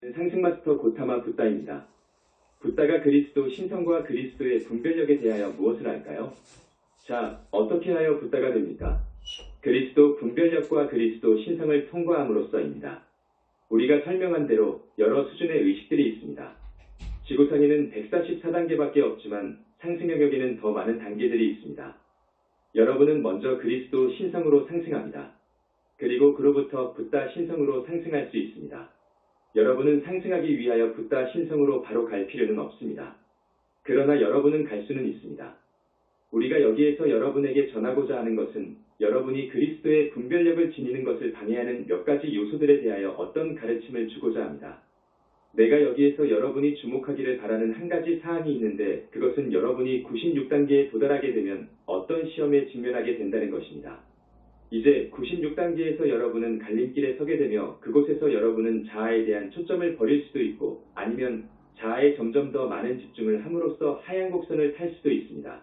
상승마스터 고타마 붓다입니다. 붓다가 그리스도 신성과 그리스도의 분별력에 대하여 무엇을 할까요? 자, 어떻게 하여 붓다가 됩니까? 그리스도 분별력과 그리스도 신성을 통과함으로써입니다. 우리가 설명한 대로 여러 수준의 의식들이 있습니다. 지구상에는 144단계밖에 없지만 상승 영역에는 더 많은 단계들이 있습니다. 여러분은 먼저 그리스도 신성으로 상승합니다. 그리고 그로부터 붓다 신성으로 상승할 수 있습니다. 여러분은 상승하기 위하여 붓다 신성으로 바로 갈 필요는 없습니다. 그러나 여러분은 갈 수는 있습니다. 우리가 여기에서 여러분에게 전하고자 하는 것은 여러분이 그리스도의 분별력을 지니는 것을 방해하는 몇 가지 요소들에 대하여 어떤 가르침을 주고자 합니다. 내가 여기에서 여러분이 주목하기를 바라는 한 가지 사항이 있는데 그것은 여러분이 96단계에 도달하게 되면 어떤 시험에 직면하게 된다는 것입니다. 이제 96단계에서 여러분은 갈림길에 서게 되며 그곳에서 여러분은 자아에 대한 초점을 버릴 수도 있고 아니면 자아에 점점 더 많은 집중을 함으로써 하얀 곡선을 탈 수도 있습니다.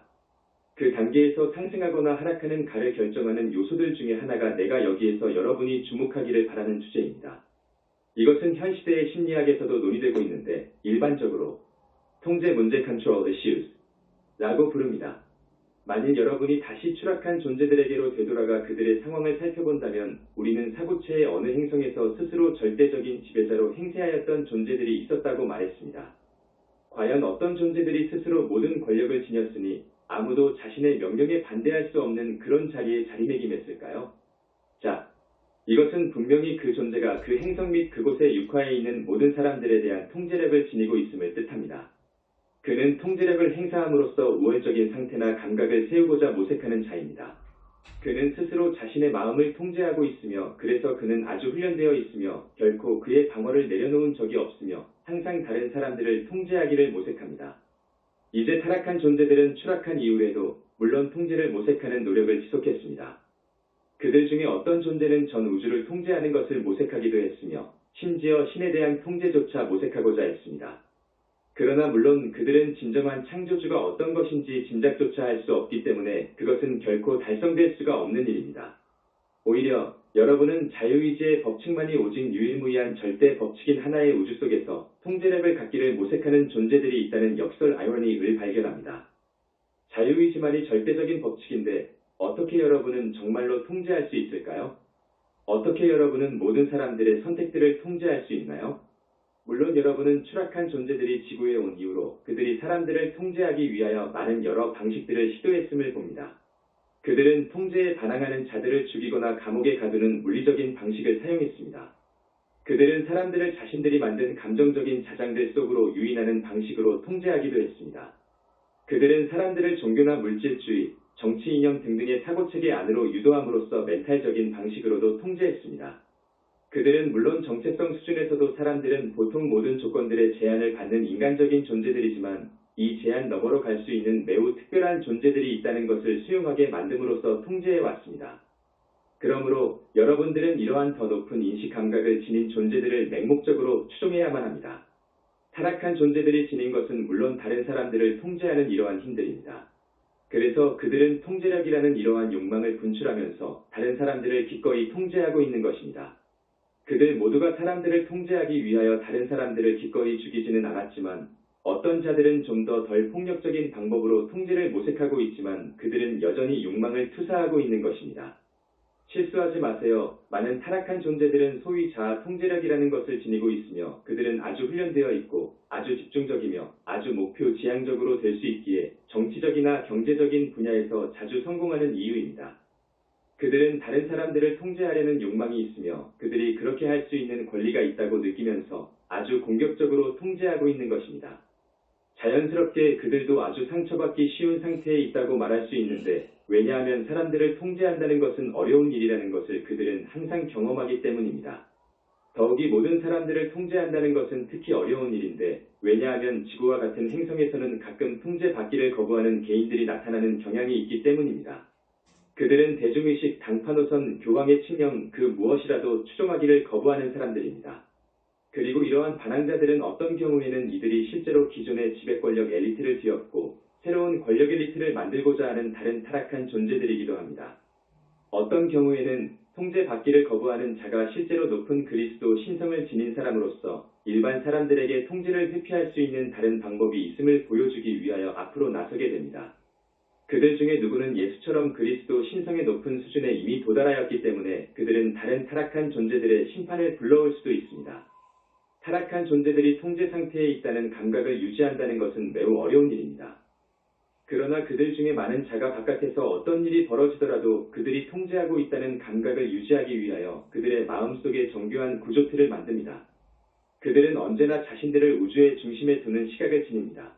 그 단계에서 상승하거나 하락하는 가를 결정하는 요소들 중에 하나가 내가 여기에서 여러분이 주목하기를 바라는 주제입니다. 이것은 현 시대의 심리학에서도 논의되고 있는데 일반적으로 통제 문제 컨트롤 issues 라고 부릅니다. 만일 여러분이 다시 추락한 존재들에게로 되돌아가 그들의 상황을 살펴본다면 우리는 사고체의 어느 행성에서 스스로 절대적인 지배자로 행세하였던 존재들이 있었다고 말했습니다. 과연 어떤 존재들이 스스로 모든 권력을 지녔으니 아무도 자신의 명령에 반대할 수 없는 그런 자리에 자리매김했을까요? 자, 이것은 분명히 그 존재가 그 행성 및 그곳에 육화해 있는 모든 사람들에 대한 통제력을 지니고 있음을 뜻합니다. 그는 통제력을 행사함으로써 우월적인 상태나 감각을 세우고자 모색하는 자입니다. 그는 스스로 자신의 마음을 통제하고 있으며 그래서 그는 아주 훈련되어 있으며 결코 그의 방어를 내려놓은 적이 없으며 항상 다른 사람들을 통제하기를 모색합니다. 이제 타락한 존재들은 추락한 이후에도 물론 통제를 모색하는 노력을 지속했습니다. 그들 중에 어떤 존재는 전 우주를 통제하는 것을 모색하기도 했으며 심지어 신에 대한 통제조차 모색하고자 했습니다. 그러나 물론 그들은 진정한 창조주가 어떤 것인지 짐작조차 할 수 없기 때문에 그것은 결코 달성될 수가 없는 일입니다. 오히려 여러분은 자유의지의 법칙만이 오직 유일무이한 절대 법칙인 하나의 우주 속에서 통제력을 갖기를 모색하는 존재들이 있다는 역설 아이러니를 발견합니다. 자유의지만이 절대적인 법칙인데 어떻게 여러분은 정말로 통제할 수 있을까요? 어떻게 여러분은 모든 사람들의 선택들을 통제할 수 있나요? 물론 여러분은 추락한 존재들이 지구에 온 이후로 그들이 사람들을 통제하기 위하여 많은 여러 방식들을 시도했음을 봅니다. 그들은 통제에 반항하는 자들을 죽이거나 감옥에 가두는 물리적인 방식을 사용했습니다. 그들은 사람들을 자신들이 만든 감정적인 자장들 속으로 유인하는 방식으로 통제하기도 했습니다. 그들은 사람들을 종교나 물질주의, 정치 이념 등등의 사고체계 안으로 유도함으로써 멘탈적인 방식으로도 통제했습니다. 그들은 물론 정체성 수준에서도 사람들은 보통 모든 조건들의 제한을 받는 인간적인 존재들이지만 이 제한 너머로 갈 수 있는 매우 특별한 존재들이 있다는 것을 수용하게 만듦으로써 통제해 왔습니다. 그러므로 여러분들은 이러한 더 높은 인식 감각을 지닌 존재들을 맹목적으로 추종해야만 합니다. 타락한 존재들이 지닌 것은 물론 다른 사람들을 통제하는 이러한 힘들입니다. 그래서 그들은 통제력이라는 이러한 욕망을 분출하면서 다른 사람들을 기꺼이 통제하고 있는 것입니다. 그들 모두가 사람들을 통제하기 위하여 다른 사람들을 기꺼이 죽이지는 않았지만 어떤 자들은 좀 더 덜 폭력적인 방법으로 통제를 모색하고 있지만 그들은 여전히 욕망을 투사하고 있는 것입니다. 실수하지 마세요. 많은 타락한 존재들은 소위 자아 통제력이라는 것을 지니고 있으며 그들은 아주 훈련되어 있고 아주 집중적이며 아주 목표 지향적으로 될 수 있기에 정치적이나 경제적인 분야에서 자주 성공하는 이유입니다. 그들은 다른 사람들을 통제하려는 욕망이 있으며 그들이 그렇게 할 수 있는 권리가 있다고 느끼면서 아주 공격적으로 통제하고 있는 것입니다. 자연스럽게 그들도 아주 상처받기 쉬운 상태에 있다고 말할 수 있는데 왜냐하면 사람들을 통제한다는 것은 어려운 일이라는 것을 그들은 항상 경험하기 때문입니다. 더욱이 모든 사람들을 통제한다는 것은 특히 어려운 일인데 왜냐하면 지구와 같은 행성에서는 가끔 통제받기를 거부하는 개인들이 나타나는 경향이 있기 때문입니다. 그들은 대중의식, 당파 노선, 교황의 칙령 그 무엇이라도 추종하기를 거부하는 사람들입니다. 그리고 이러한 반항자들은 어떤 경우에는 이들이 실제로 기존의 지배 권력 엘리트를 뒤엎고 새로운 권력 엘리트를 만들고자 하는 다른 타락한 존재들이기도 합니다. 어떤 경우에는 통제받기를 거부하는 자가 실제로 높은 그리스도 신성을 지닌 사람으로서 일반 사람들에게 통제를 회피할 수 있는 다른 방법이 있음을 보여주기 위하여 앞으로 나서게 됩니다. 그들 중에 누구는 예수처럼 그리스도 신성의 높은 수준에 이미 도달하였기 때문에 그들은 다른 타락한 존재들의 심판을 불러올 수도 있습니다. 타락한 존재들이 통제 상태에 있다는 감각을 유지한다는 것은 매우 어려운 일입니다. 그러나 그들 중에 많은 자가 바깥에서 어떤 일이 벌어지더라도 그들이 통제하고 있다는 감각을 유지하기 위하여 그들의 마음속에 정교한 구조틀을 만듭니다. 그들은 언제나 자신들을 우주의 중심에 두는 시각을 지닙니다.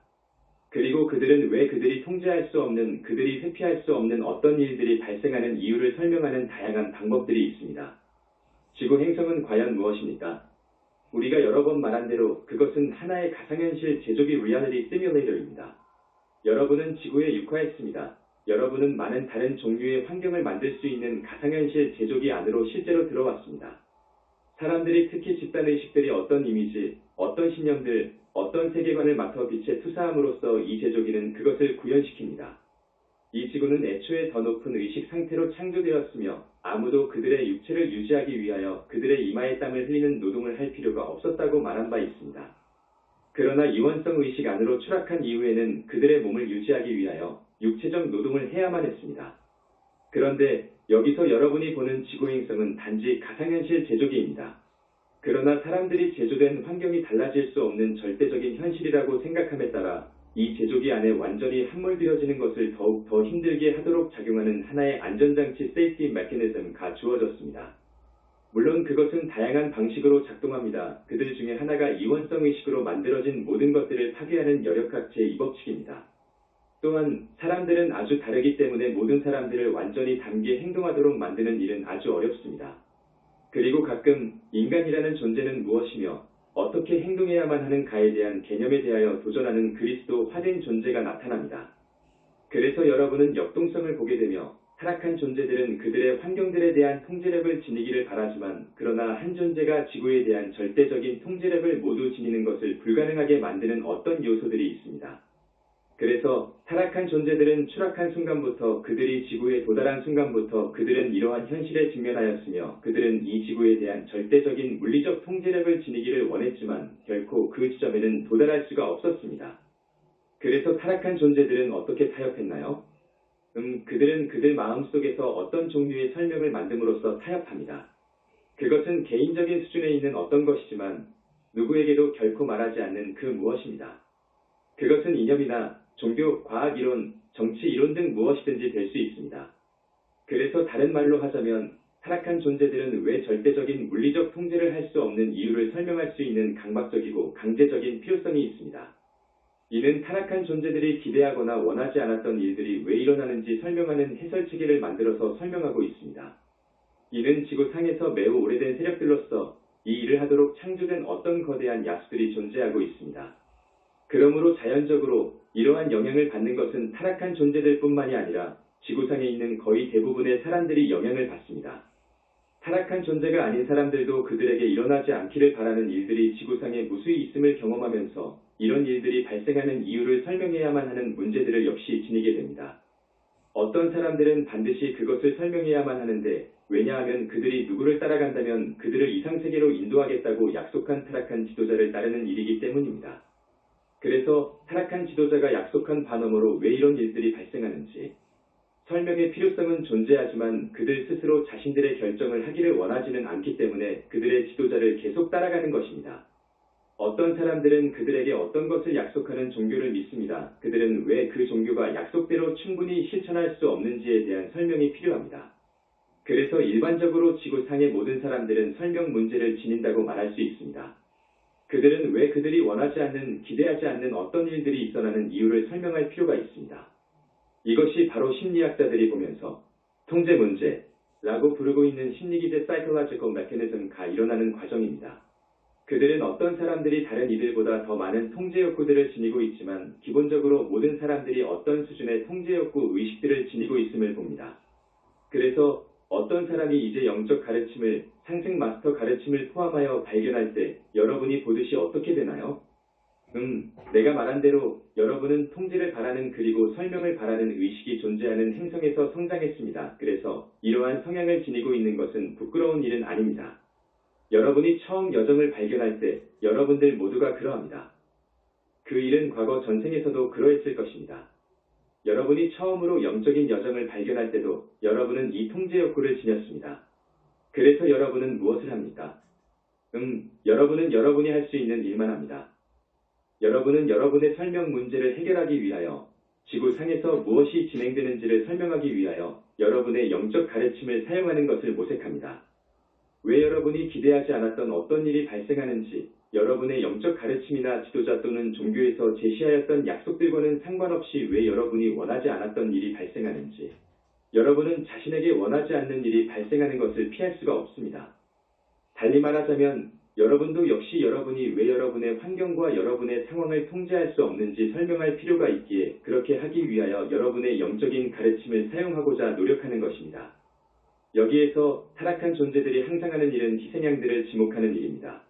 그리고 그들은 왜 그들이 통제할 수 없는, 그들이 회피할 수 없는 어떤 일들이 발생하는 이유를 설명하는 다양한 방법들이 있습니다. 지구 행성은 과연 무엇입니까? 우리가 여러 번 말한 대로 그것은 하나의 가상현실 제조기 리얼리티 시뮬레이터입니다. 여러분은 지구에 육화했습니다. 여러분은 많은 다른 종류의 환경을 만들 수 있는 가상현실 제조기 안으로 실제로 들어왔습니다. 사람들이 특히 집단의식들이 어떤 이미지, 어떤 신념들, 어떤 세계관을 맡아 빛에 투사함으로써 이 제조기는 그것을 구현시킵니다. 이 지구는 애초에 더 높은 의식 상태로 창조되었으며 아무도 그들의 육체를 유지하기 위하여 그들의 이마에 땀을 흘리는 노동을 할 필요가 없었다고 말한 바 있습니다. 그러나 이원성 의식 안으로 추락한 이후에는 그들의 몸을 유지하기 위하여 육체적 노동을 해야만 했습니다. 그런데 여기서 여러분이 보는 지구 행성은 단지 가상현실 제조기입니다. 그러나 사람들이 제조된 환경이 달라질 수 없는 절대적인 현실이라고 생각함에 따라 이 제조기 안에 완전히 함몰되어지는 것을 더욱 더 힘들게 하도록 작용하는 하나의 안전장치 세이프티 메커니즘가 주어졌습니다. 물론 그것은 다양한 방식으로 작동합니다. 그들 중에 하나가 이원성 의식으로 만들어진 모든 것들을 파괴하는 열역학 제2법칙입니다. 또한 사람들은 아주 다르기 때문에 모든 사람들을 완전히 담게 행동하도록 만드는 일은 아주 어렵습니다. 그리고 가끔 인간이라는 존재는 무엇이며 어떻게 행동해야만 하는가에 대한 개념에 대하여 도전하는 그리스도 화된 존재가 나타납니다. 그래서 여러분은 역동성을 보게 되며 타락한 존재들은 그들의 환경들에 대한 통제력을 지니기를 바라지만 그러나 한 존재가 지구에 대한 절대적인 통제력을 모두 지니는 것을 불가능하게 만드는 어떤 요소들이 있습니다. 그래서 타락한 존재들은 추락한 순간부터 그들이 지구에 도달한 순간부터 그들은 이러한 현실에 직면하였으며 그들은 이 지구에 대한 절대적인 물리적 통제력을 지니기를 원했지만 결코 그 지점에는 도달할 수가 없었습니다. 그래서 타락한 존재들은 어떻게 타협했나요? 음, 그들은 그들 마음속에서 어떤 종류의 설명을 만듦으로써 타협합니다. 그것은 개인적인 수준에 있는 어떤 것이지만 누구에게도 결코 말하지 않는 그 무엇입니다. 그것은 이념이나 종교, 과학 이론, 정치 이론 등 무엇이든지 될 수 있습니다. 그래서 다른 말로 하자면 타락한 존재들은 왜 절대적인 물리적 통제를 할 수 없는 이유를 설명할 수 있는 강박적이고 강제적인 필요성이 있습니다. 이는 타락한 존재들이 기대하거나 원하지 않았던 일들이 왜 일어나는지 설명하는 해설 체계를 만들어서 설명하고 있습니다. 이는 지구상에서 매우 오래된 세력들로서 이 일을 하도록 창조된 어떤 거대한 야수들이 존재하고 있습니다. 그러므로 자연적으로 이러한 영향을 받는 것은 타락한 존재들 뿐만이 아니라 지구상에 있는 거의 대부분의 사람들이 영향을 받습니다. 타락한 존재가 아닌 사람들도 그들에게 일어나지 않기를 바라는 일들이 지구상에 무수히 있음을 경험하면서 이런 일들이 발생하는 이유를 설명해야만 하는 문제들을 역시 지니게 됩니다. 어떤 사람들은 반드시 그것을 설명해야만 하는데 왜냐하면 그들이 누구를 따라간다면 그들을 이상세계로 인도하겠다고 약속한 타락한 지도자를 따르는 일이기 때문입니다. 그래서 타락한 지도자가 약속한 반어으로 왜 이런 일들이 발생하는지 설명의 필요성은 존재하지만 그들 스스로 자신들의 결정을 하기를 원하지는 않기 때문에 그들의 지도자를 계속 따라가는 것입니다. 어떤 사람들은 그들에게 어떤 것을 약속하는 종교를 믿습니다. 그들은 왜 그 종교가 약속대로 충분히 실천할 수 없는지에 대한 설명이 필요합니다. 그래서 일반적으로 지구상의 모든 사람들은 설명 문제를 지닌다고 말할 수 있습니다. 그들은 왜 그들이 원하지 않는, 기대하지 않는 어떤 일들이 일어나는 이유를 설명할 필요가 있습니다. 이것이 바로 심리학자들이 보면서 통제 문제 라고 부르고 있는 심리기제 사이클라지컬 메커니즘가 일어나는 과정입니다. 그들은 어떤 사람들이 다른 이들보다 더 많은 통제 욕구들을 지니고 있지만 기본적으로 모든 사람들이 어떤 수준의 통제 욕구 의식들을 지니고 있음을 봅니다. 그래서 어떤 사람이 이제 영적 가르침을 상승 마스터 가르침을 포함하여 발견할 때 여러분이 보듯이 어떻게 되나요? 음, 내가 말한 대로 여러분은 통제를 바라는 그리고 설명을 바라는 의식이 존재하는 행성에서 성장했습니다. 그래서 이러한 성향을 지니고 있는 것은 부끄러운 일은 아닙니다. 여러분이 처음 여정을 발견할 때 여러분들 모두가 그러합니다. 그 일은 과거 전생에서도 그러했을 것입니다. 여러분이 처음으로 영적인 여정을 발견할 때도 여러분은 이 통제 욕구를 지녔습니다. 그래서 여러분은 무엇을 합니까? 음, 여러분은 여러분이 할 수 있는 일만 합니다. 여러분은 여러분의 설명 문제를 해결하기 위하여 지구상에서 무엇이 진행되는지를 설명하기 위하여 여러분의 영적 가르침을 사용하는 것을 모색합니다. 왜 여러분이 기대하지 않았던 어떤 일이 발생하는지, 여러분의 영적 가르침이나 지도자 또는 종교에서 제시하였던 약속들과는 상관없이 왜 여러분이 원하지 않았던 일이 발생하는지, 여러분은 자신에게 원하지 않는 일이 발생하는 것을 피할 수가 없습니다. 달리 말하자면, 여러분도 역시 여러분이 왜 여러분의 환경과 여러분의 상황을 통제할 수 없는지 설명할 필요가 있기에 그렇게 하기 위하여 여러분의 영적인 가르침을 사용하고자 노력하는 것입니다. 여기에서 타락한 존재들이 항상 하는 일은 희생양들을 지목하는 일입니다.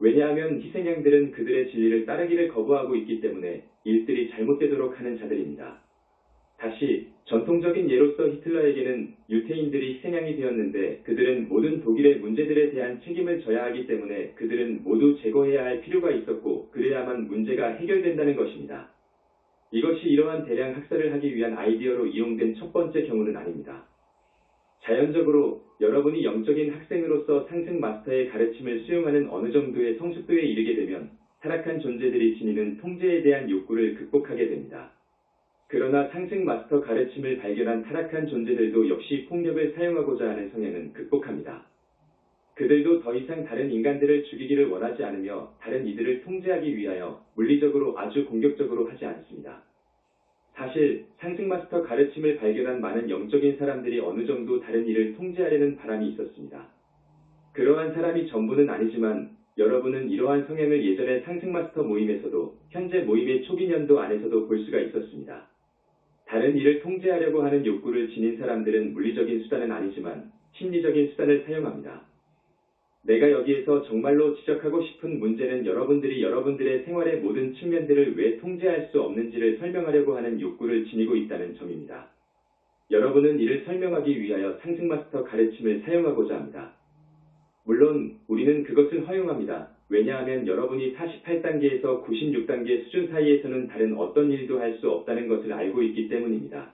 왜냐하면 희생양들은 그들의 진리를 따르기를 거부하고 있기 때문에 일들이 잘못되도록 하는 자들입니다. 다시 전통적인 예로서 히틀러에게는 유태인들이 희생양이 되었는데 그들은 모든 독일의 문제들에 대한 책임을 져야 하기 때문에 그들은 모두 제거해야 할 필요가 있었고 그래야만 문제가 해결된다는 것입니다. 이것이 이러한 대량 학살을 하기 위한 아이디어로 이용된 첫 번째 경우는 아닙니다. 자연적으로 여러분이 영적인 학생으로서 상승 마스터의 가르침을 수용하는 어느 정도의 성숙도에 이르게 되면 타락한 존재들이 지니는 통제에 대한 욕구를 극복하게 됩니다. 그러나 상승 마스터 가르침을 발견한 타락한 존재들도 역시 폭력을 사용하고자 하는 성향은 극복합니다. 그들도 더 이상 다른 인간들을 죽이기를 원하지 않으며 다른 이들을 통제하기 위하여 물리적으로 아주 공격적으로 하지 않습니다. 사실 상승 마스터 가르침을 발견한 많은 영적인 사람들이 어느 정도 다른 일을 통제하려는 바람이 있었습니다. 그러한 사람이 전부는 아니지만 여러분은 이러한 성향을 예전의 상승 마스터 모임에서도 현재 모임의 초기 년도 안에서도 볼 수가 있었습니다. 다른 일을 통제하려고 하는 욕구를 지닌 사람들은 물리적인 수단은 아니지만 심리적인 수단을 사용합니다. 내가 여기에서 정말로 지적하고 싶은 문제는 여러분들이 여러분들의 생활의 모든 측면들을 왜 통제할 수 없는지를 설명하려고 하는 욕구를 지니고 있다는 점입니다. 여러분은 이를 설명하기 위하여 상승 마스터 가르침을 사용하고자 합니다. 물론 우리는 그것을 허용합니다. 왜냐하면 여러분이 48단계에서 96단계 수준 사이에서는 다른 어떤 일도 할 수 없다는 것을 알고 있기 때문입니다.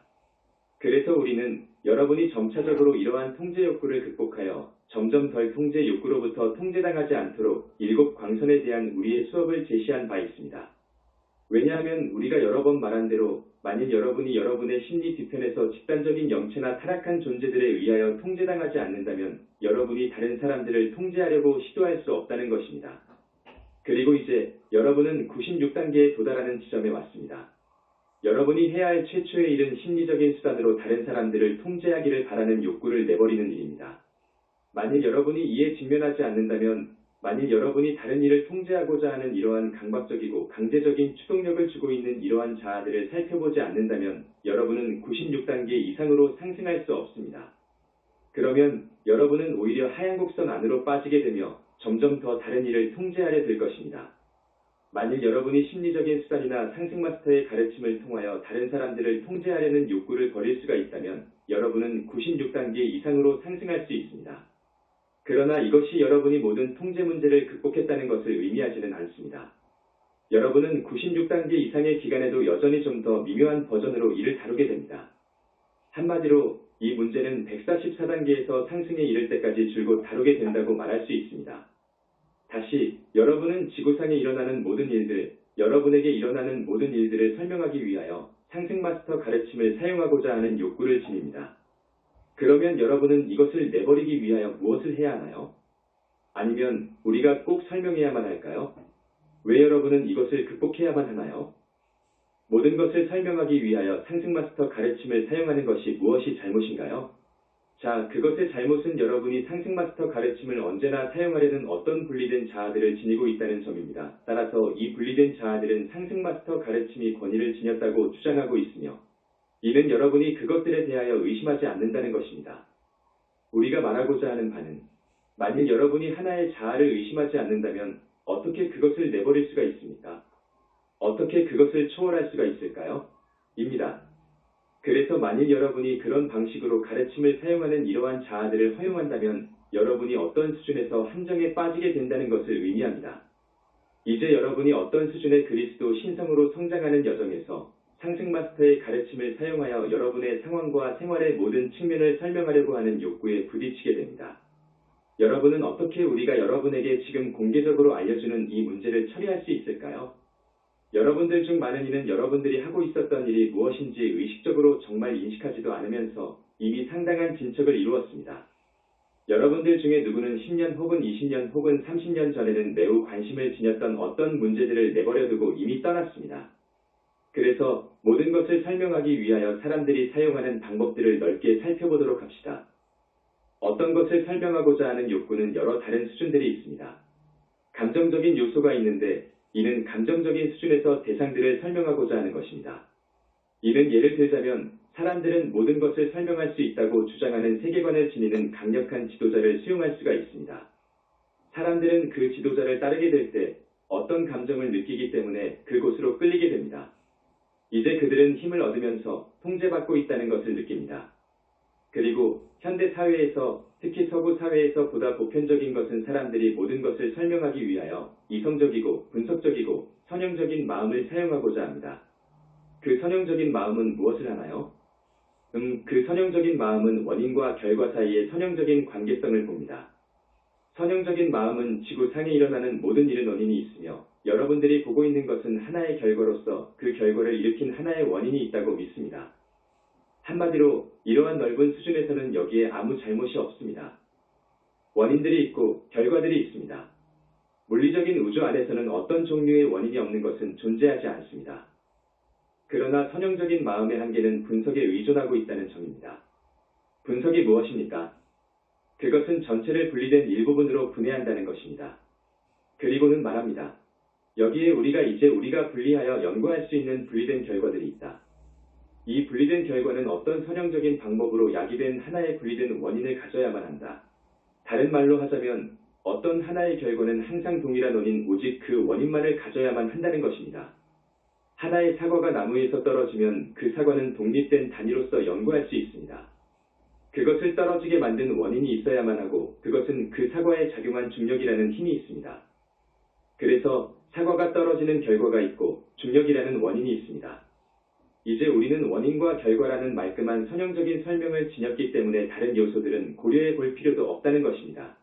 그래서 우리는 여러분이 점차적으로 이러한 통제 욕구를 극복하여 점점 덜 통제 욕구로부터 통제당하지 않도록 일곱 광선에 대한 우리의 수업을 제시한 바 있습니다. 왜냐하면 우리가 여러 번 말한 대로 만일 여러분이 여러분의 심리 뒤편에서 집단적인 영체나 타락한 존재들에 의하여 통제당하지 않는다면 여러분이 다른 사람들을 통제하려고 시도할 수 없다는 것입니다. 그리고 이제 여러분은 96단계에 도달하는 지점에 왔습니다. 여러분이 해야 할 최초의 일은 심리적인 수단으로 다른 사람들을 통제하기를 바라는 욕구를 내버리는 일입니다. 만일 여러분이 이에 직면하지 않는다면 만일 여러분이 다른 일을 통제하고자 하는 이러한 강박적이고 강제적인 추동력을 주고 있는 이러한 자아들을 살펴보지 않는다면 여러분은 96단계 이상으로 상승할 수 없습니다. 그러면 여러분은 오히려 하얀 곡선 안으로 빠지게 되며 점점 더 다른 일을 통제하려 들 것입니다. 만일 여러분이 심리적인 수단이나 상승 마스터의 가르침을 통하여 다른 사람들을 통제하려는 욕구를 버릴 수가 있다면 여러분은 96단계 이상으로 상승할 수 있습니다. 그러나 이것이 여러분이 모든 통제 문제를 극복했다는 것을 의미하지는 않습니다. 여러분은 96단계 이상의 기간에도 여전히 좀 더 미묘한 버전으로 이를 다루게 됩니다. 한마디로 이 문제는 144단계에서 상승에 이를 때까지 줄곧 다루게 된다고 말할 수 있습니다. 다시 여러분은 지구상에 일어나는 모든 일들, 여러분에게 일어나는 모든 일들을 설명하기 위하여 상승 마스터 가르침을 사용하고자 하는 욕구를 지닙니다. 그러면 여러분은 이것을 내버리기 위하여 무엇을 해야 하나요? 아니면 우리가 꼭 설명해야만 할까요? 왜 여러분은 이것을 극복해야만 하나요? 모든 것을 설명하기 위하여 상승 마스터 가르침을 사용하는 것이 무엇이 잘못인가요? 자, 그것의 잘못은 여러분이 상승 마스터 가르침을 언제나 사용하려는 어떤 분리된 자아들을 지니고 있다는 점입니다. 따라서 이 분리된 자아들은 상승 마스터 가르침이 권위를 지녔다고 주장하고 있으며 이는 여러분이 그것들에 대하여 의심하지 않는다는 것입니다. 우리가 말하고자 하는 바는 만일 여러분이 하나의 자아를 의심하지 않는다면 어떻게 그것을 내버릴 수가 있습니까? 어떻게 그것을 초월할 수가 있을까요? 입니다. 그래서 만일 여러분이 그런 방식으로 가르침을 사용하는 이러한 자아들을 허용한다면 여러분이 어떤 수준에서 함정에 빠지게 된다는 것을 의미합니다. 이제 여러분이 어떤 수준의 그리스도 신성으로 성장하는 여정에서 상승 마스터의 가르침을 사용하여 여러분의 상황과 생활의 모든 측면을 설명하려고 하는 욕구에 부딪히게 됩니다. 여러분은 어떻게 우리가 여러분에게 지금 공개적으로 알려주는 이 문제를 처리할 수 있을까요? 여러분들 중 많은 이는 여러분들이 하고 있었던 일이 무엇인지 의식적으로 정말 인식하지도 않으면서 이미 상당한 진척을 이루었습니다. 여러분들 중에 누구는 10년 혹은 20년 혹은 30년 전에는 매우 관심을 지녔던 어떤 문제들을 내버려두고 이미 떠났습니다. 그래서 모든 것을 설명하기 위하여 사람들이 사용하는 방법들을 넓게 살펴보도록 합시다. 어떤 것을 설명하고자 하는 욕구는 여러 다른 수준들이 있습니다. 감정적인 요소가 있는데 이는 감정적인 수준에서 대상들을 설명하고자 하는 것입니다. 이는 예를 들자면 사람들은 모든 것을 설명할 수 있다고 주장하는 세계관을 지니는 강력한 지도자를 수용할 수가 있습니다. 사람들은 그 지도자를 따르게 될 때 어떤 감정을 느끼기 때문에 그곳으로 끌리게 됩니다. 이제 그들은 힘을 얻으면서 통제받고 있다는 것을 느낍니다. 그리고 현대 사회에서 특히 서구 사회에서 보다 보편적인 것은 사람들이 모든 것을 설명하기 위하여 이성적이고 분석적이고 선형적인 마음을 사용하고자 합니다. 그 선형적인 마음은 무엇을 하나요? 음, 그 선형적인 마음은 원인과 결과 사이의 선형적인 관계성을 봅니다. 선형적인 마음은 지구 상에 일어나는 모든 일은 원인이 있으며 여러분들이 보고 있는 것은 하나의 결과로서 그 결과를 일으킨 하나의 원인이 있다고 믿습니다. 한마디로 이러한 넓은 수준에서는 여기에 아무 잘못이 없습니다. 원인들이 있고 결과들이 있습니다. 물리적인 우주 안에서는 어떤 종류의 원인이 없는 것은 존재하지 않습니다. 그러나 선형적인 마음의 한계는 분석에 의존하고 있다는 점입니다. 분석이 무엇입니까? 그것은 전체를 분리된 일부분으로 분해한다는 것입니다. 그리고는 말합니다. 여기에 우리가 이제 우리가 분리하여 연구할 수 있는 분리된 결과들이 있다. 이 분리된 결과는 어떤 선형적인 방법으로 야기된 하나의 분리된 원인을 가져야만 한다. 다른 말로 하자면 어떤 하나의 결과는 항상 동일한 원인 오직 그 원인만을 가져야만 한다는 것입니다. 하나의 사과가 나무에서 떨어지면 그 사과는 독립된 단위로서 연구할 수 있습니다. 그것을 떨어지게 만든 원인이 있어야만 하고 그것은 그 사과에 작용한 중력이라는 힘이 있습니다. 그래서 사과가 떨어지는 결과가 있고 중력이라는 원인이 있습니다. 이제 우리는 원인과 결과라는 말끔한 선형적인 설명을 지녔기 때문에 다른 요소들은 고려해 볼 필요도 없다는 것입니다.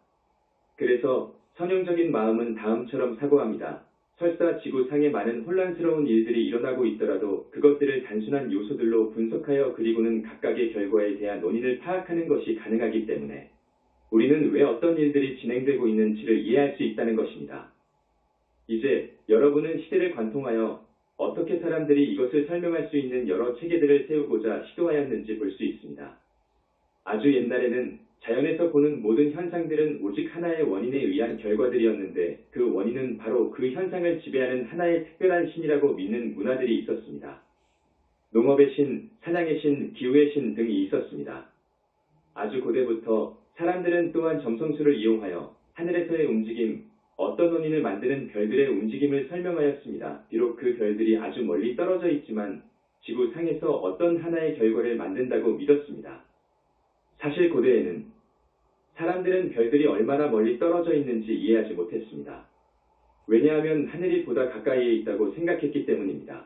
그래서 선형적인 마음은 다음처럼 사고합니다. 설사 지구상에 많은 혼란스러운 일들이 일어나고 있더라도 그것들을 단순한 요소들로 분석하여 그리고는 각각의 결과에 대한 원인을 파악하는 것이 가능하기 때문에 우리는 왜 어떤 일들이 진행되고 있는지를 이해할 수 있다는 것입니다. 이제 여러분은 시대를 관통하여 어떻게 사람들이 이것을 설명할 수 있는 여러 체계들을 세우고자 시도하였는지 볼 수 있습니다. 아주 옛날에는 자연에서 보는 모든 현상들은 오직 하나의 원인에 의한 결과들이었는데 그 원인은 바로 그 현상을 지배하는 하나의 특별한 신이라고 믿는 문화들이 있었습니다. 농업의 신, 사냥의 신, 기후의 신 등이 있었습니다. 아주 고대부터 사람들은 또한 점성술을 이용하여 하늘에서의 움직임, 어떤 원인을 만드는 별들의 움직임을 설명하였습니다. 비록 그 별들이 아주 멀리 떨어져 있지만 지구 상에서 어떤 하나의 결과를 만든다고 믿었습니다. 사실 고대에는 사람들은 별들이 얼마나 멀리 떨어져 있는지 이해하지 못했습니다. 왜냐하면 하늘이 보다 가까이에 있다고 생각했기 때문입니다.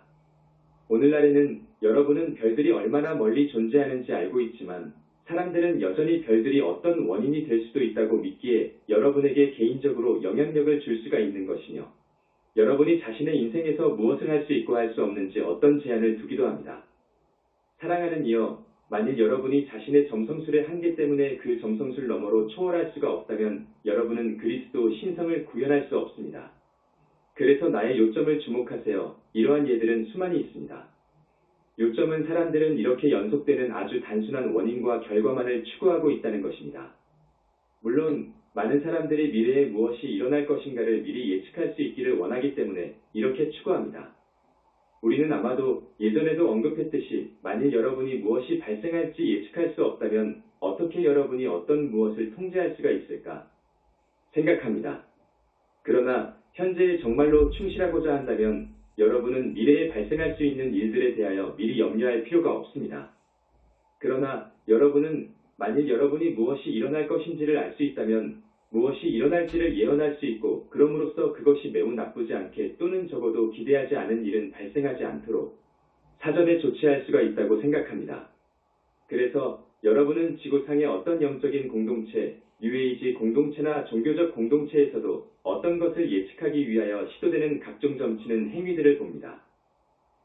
오늘날에는 여러분은 별들이 얼마나 멀리 존재하는지 알고 있지만 사람들은 여전히 별들이 어떤 원인이 될 수도 있다고 믿기에 여러분에게 개인적으로 영향력을 줄 수가 있는 것이며 여러분이 자신의 인생에서 무엇을 할 수 있고 할 수 없는지 어떤 제한을 두기도 합니다. 사랑하는 이여, 만일 여러분이 자신의 점성술의 한계 때문에 그 점성술 너머로 초월할 수가 없다면 여러분은 그리스도 신성을 구현할 수 없습니다. 그래서 나의 요점을 주목하세요. 이러한 예들은 수많이 있습니다. 요점은 사람들은 이렇게 연속되는 아주 단순한 원인과 결과만을 추구하고 있다는 것입니다. 물론 많은 사람들이 미래에 무엇이 일어날 것인가를 미리 예측할 수 있기를 원하기 때문에 이렇게 추구합니다. 우리는 아마도 예전에도 언급했듯이 만일 여러분이 무엇이 발생할지 예측할 수 없다면 어떻게 여러분이 어떤 무엇을 통제할 수가 있을까 생각합니다. 그러나 현재에 정말로 충실하고자 한다면 여러분은 미래에 발생할 수 있는 일들에 대하여 미리 염려할 필요가 없습니다. 그러나 여러분은 만일 여러분이 무엇이 일어날 것인지를 알 수 있다면 무엇이 일어날지를 예언할 수 있고 그럼으로써 그것이 매우 나쁘지 않게 또는 적어도 기대하지 않은 일은 발생하지 않도록 사전에 조치할 수가 있다고 생각합니다. 그래서 여러분은 지구상의 어떤 영적인 공동체, UAG 공동체나 종교적 공동체에서도 어떤 것을 예측하기 위하여 시도되는 각종 점치는 행위들을 봅니다.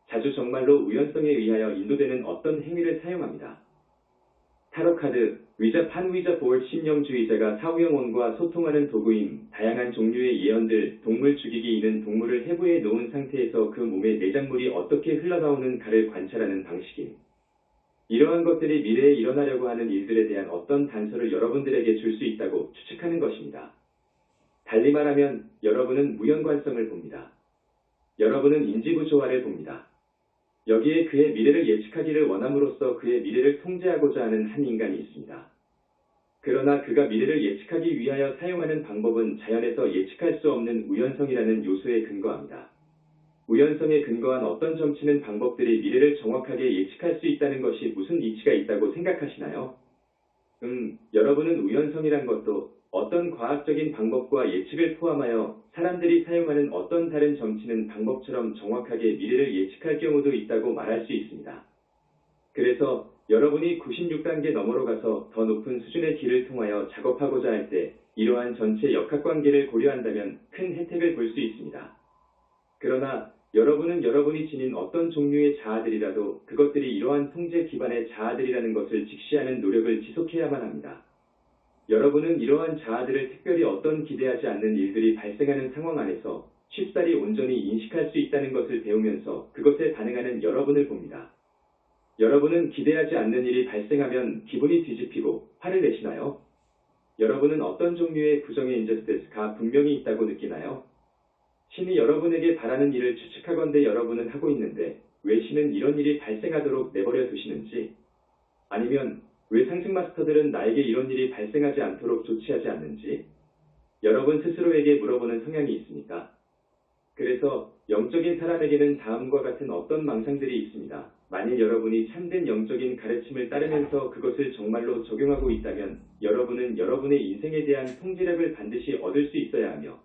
자주 정말로 우연성에 의하여 인도되는 어떤 행위를 사용합니다. 타로카드, 위자 판위자 볼 신념주의자가 사후영혼과 소통하는 도구임, 다양한 종류의 예언들, 동물 죽이기 이는 동물을 해부해 놓은 상태에서 그 몸의 내장물이 어떻게 흘러나오는가를 관찰하는 방식임. 이러한 것들이 미래에 일어나려고 하는 일들에 대한 어떤 단서를 여러분들에게 줄 수 있다고 추측하는 것입니다. 달리 말하면 여러분은 무연관성을 봅니다. 여러분은 인지부조화를 봅니다. 여기에 그의 미래를 예측하기를 원함으로써 그의 미래를 통제하고자 하는 한 인간이 있습니다. 그러나 그가 미래를 예측하기 위하여 사용하는 방법은 자연에서 예측할 수 없는 우연성이라는 요소에 근거합니다. 우연성에 근거한 어떤 점치는 방법들이 미래를 정확하게 예측할 수 있다는 것이 무슨 이치가 있다고 생각하시나요? 음, 여러분은 우연성이란 것도 어떤 과학적인 방법과 예측을 포함하여 사람들이 사용하는 어떤 다른 점치는 방법처럼 정확하게 미래를 예측할 경우도 있다고 말할 수 있습니다. 그래서 여러분이 96단계 너머로 가서 더 높은 수준의 길을 통하여 작업하고자 할 때 이러한 전체 역학관계를 고려한다면 큰 혜택을 볼 수 있습니다. 그러나 여러분은 여러분이 지닌 어떤 종류의 자아들이라도 그것들이 이러한 통제 기반의 자아들이라는 것을 직시하는 노력을 지속해야만 합니다. 여러분은 이러한 자아들을 특별히 어떤 기대하지 않는 일들이 발생하는 상황 안에서 쉽사리 온전히 인식할 수 있다는 것을 배우면서 그것에 반응하는 여러분을 봅니다. 여러분은 기대하지 않는 일이 발생하면 기분이 뒤집히고 화를 내시나요? 여러분은 어떤 종류의 부정의 인저스테스가 분명히 있다고 느끼나요? 신이 여러분에게 바라는 일을 추측하건대 여러분은 하고 있는데 왜 신은 이런 일이 발생하도록 내버려 두시는지 아니면 왜 상승 마스터들은 나에게 이런 일이 발생하지 않도록 조치하지 않는지 여러분 스스로에게 물어보는 성향이 있습니까? 그래서 영적인 사람에게는 다음과 같은 어떤 망상들이 있습니다. 만일 여러분이 참된 영적인 가르침을 따르면서 그것을 정말로 적용하고 있다면 여러분은 여러분의 인생에 대한 통제력을 반드시 얻을 수 있어야 하며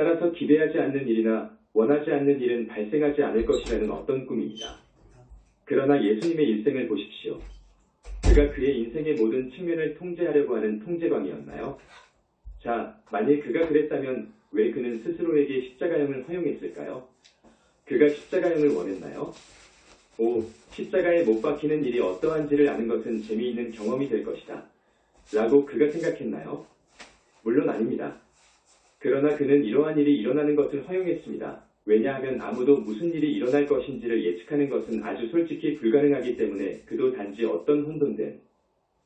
따라서 기대하지 않는 일이나 원하지 않는 일은 발생하지 않을 것이라는 어떤 꿈입니다. 그러나 예수님의 일생을 보십시오. 그가 그의 인생의 모든 측면을 통제하려고 하는 통제광이었나요? 자, 만일 그가 그랬다면 왜 그는 스스로에게 십자가형을 허용했을까요? 그가 십자가형을 원했나요? 오, 십자가에 못 박히는 일이 어떠한지를 아는 것은 재미있는 경험이 될 것이다. 라고 그가 생각했나요? 물론 아닙니다. 그러나 그는 이러한 일이 일어나는 것을 허용했습니다. 왜냐하면 아무도 무슨 일이 일어날 것인지를 예측하는 것은 아주 솔직히 불가능하기 때문에 그도 단지 어떤 혼돈된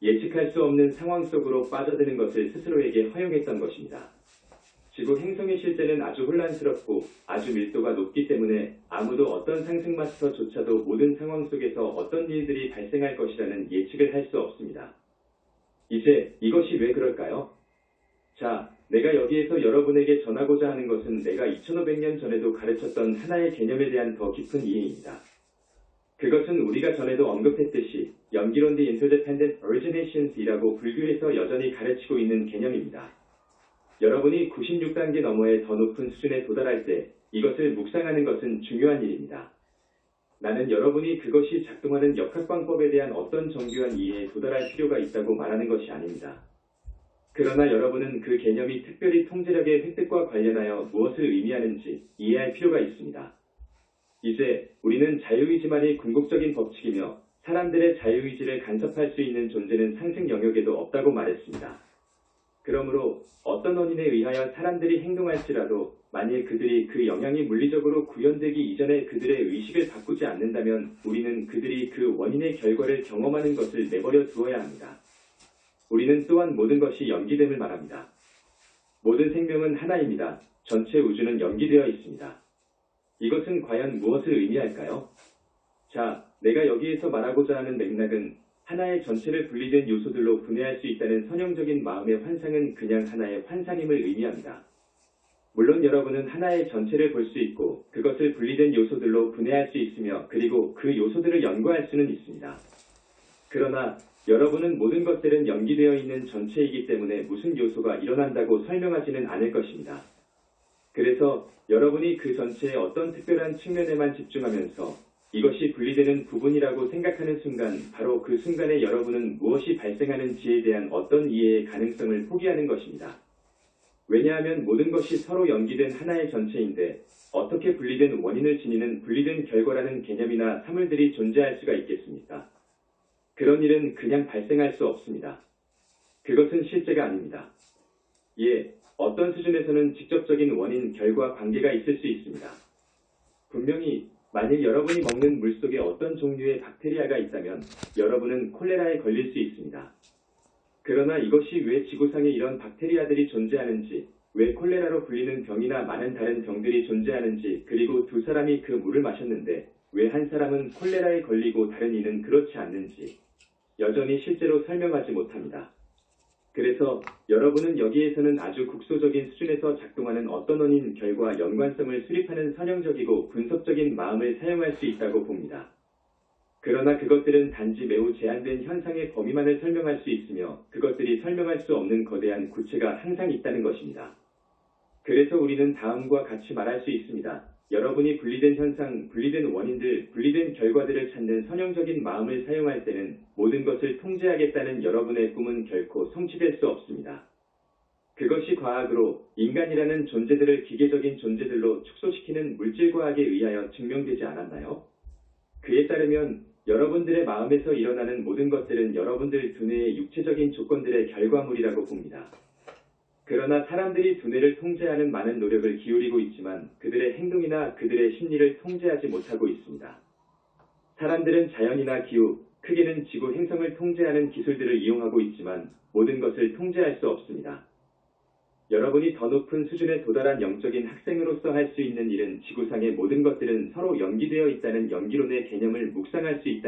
예측할 수 없는 상황 속으로 빠져드는 것을 스스로에게 허용했던 것입니다. 지구 행성의 실제는 아주 혼란스럽고 아주 밀도가 높기 때문에 아무도 어떤 상승 마스터조차도 모든 상황 속에서 어떤 일들이 발생할 것이라는 예측을 할 수 없습니다. 이제 이것이 왜 그럴까요? 자, 내가 여기에서 여러분에게 전하고자 하는 것은 내가 2500년 전에도 가르쳤던 하나의 개념에 대한 더 깊은 이해입니다. 그것은 우리가 전에도 언급했듯이 연기론 The Interdependent Originations이라고 불교에서 여전히 가르치고 있는 개념입니다. 여러분이 96단계 너머의 더 높은 수준에 도달할 때 이것을 묵상하는 것은 중요한 일입니다. 나는 여러분이 그것이 작동하는 역학방법에 대한 어떤 정교한 이해에 도달할 필요가 있다고 말하는 것이 아닙니다. 그러나 여러분은 그 개념이 특별히 통제력의 획득과 관련하여 무엇을 의미하는지 이해할 필요가 있습니다. 이제 우리는 자유의지만이 궁극적인 법칙이며 사람들의 자유의지를 간섭할 수 있는 존재는 상승 영역에도 없다고 말했습니다. 그러므로 어떤 원인에 의하여 사람들이 행동할지라도 만일 그들이 그 영향이 물리적으로 구현되기 이전에 그들의 의식을 바꾸지 않는다면 우리는 그들이 그 원인의 결과를 경험하는 것을 내버려 두어야 합니다. 우리는 또한 모든 것이 연기됨을 말합니다. 모든 생명은 하나입니다. 전체 우주는 연기되어 있습니다. 이것은 과연 무엇을 의미할까요? 자, 내가 여기에서 말하고자 하는 맥락은 하나의 전체를 분리된 요소들로 분해할 수 있다는 선형적인 마음의 환상은 그냥 하나의 환상임을 의미합니다. 물론 여러분은 하나의 전체를 볼 수 있고 그것을 분리된 요소들로 분해할 수 있으며 그리고 그 요소들을 연구할 수는 있습니다. 그러나 여러분은 모든 것들은 연기되어 있는 전체이기 때문에 무슨 요소가 일어난다고 설명하지는 않을 것입니다. 그래서 여러분이 그 전체의 어떤 특별한 측면에만 집중하면서 이것이 분리되는 부분이라고 생각하는 순간 바로 그 순간에 여러분은 무엇이 발생하는지에 대한 어떤 이해의 가능성을 포기하는 것입니다. 왜냐하면 모든 것이 서로 연기된 하나의 전체인데 어떻게 분리된 원인을 지니는 분리된 결과라는 개념이나 사물들이 존재할 수가 있겠습니까? 그런 일은 그냥 발생할 수 없습니다. 그것은 실제가 아닙니다. 예, 어떤 수준에서는 직접적인 원인 결과 관계가 있을 수 있습니다. 분명히 만일 여러분이 먹는 물 속에 어떤 종류의 박테리아가 있다면 여러분은 콜레라에 걸릴 수 있습니다. 그러나 이것이 왜 지구상에 이런 박테리아들이 존재하는지, 왜 콜레라로 불리는 병이나 많은 다른 병들이 존재하는지, 그리고 두 사람이 그 물을 마셨는데 왜 한 사람은 콜레라에 걸리고 다른 이는 그렇지 않는지, 여전히 실제로 설명하지 못합니다. 그래서 여러분은 여기에서는 아주 국소적인 수준에서 작동하는 어떤 원인, 결과, 연관성을 수립하는 선형적이고 분석적인 마음을 사용할 수 있다고 봅니다. 그러나 그것들은 단지 매우 제한된 현상의 범위만을 설명할 수 있으며 그것들이 설명할 수 없는 거대한 구체가 항상 있다는 것입니다. 그래서 우리는 다음과 같이 말할 수 있습니다. 여러분이 분리된 현상, 분리된 원인들, 분리된 결과들을 찾는 선형적인 마음을 사용할 때는 모든 것을 통제하겠다는 여러분의 꿈은 결코 성취될 수 없습니다. 그것이 과학으로 인간이라는 존재들을 기계적인 존재들로 축소시키는 물질과학에 의하여 증명되지 않았나요? 그에 따르면 여러분들의 마음에서 일어나는 모든 것들은 여러분들 두뇌의 육체적인 조건들의 결과물이라고 봅니다. 그러나 사람들이 두뇌를 통제하는 많은 노력을 기울이고 있지만 그들의 행동이나 그들의 심리를 통제하지 못하고 있습니다. 사람들은 자연이나 기후, 크게는 지구 행성을 통제하는 기술들을 이용하고 있지만 모든 것을 통제할 수 없습니다. 여러분이 더 높은 수준에 도달한 영적인 학생으로서 할 수 있는 일은 지구상의 모든 것들은 서로 연기되어 있다는 연기론의 개념을 묵상할 수 있다.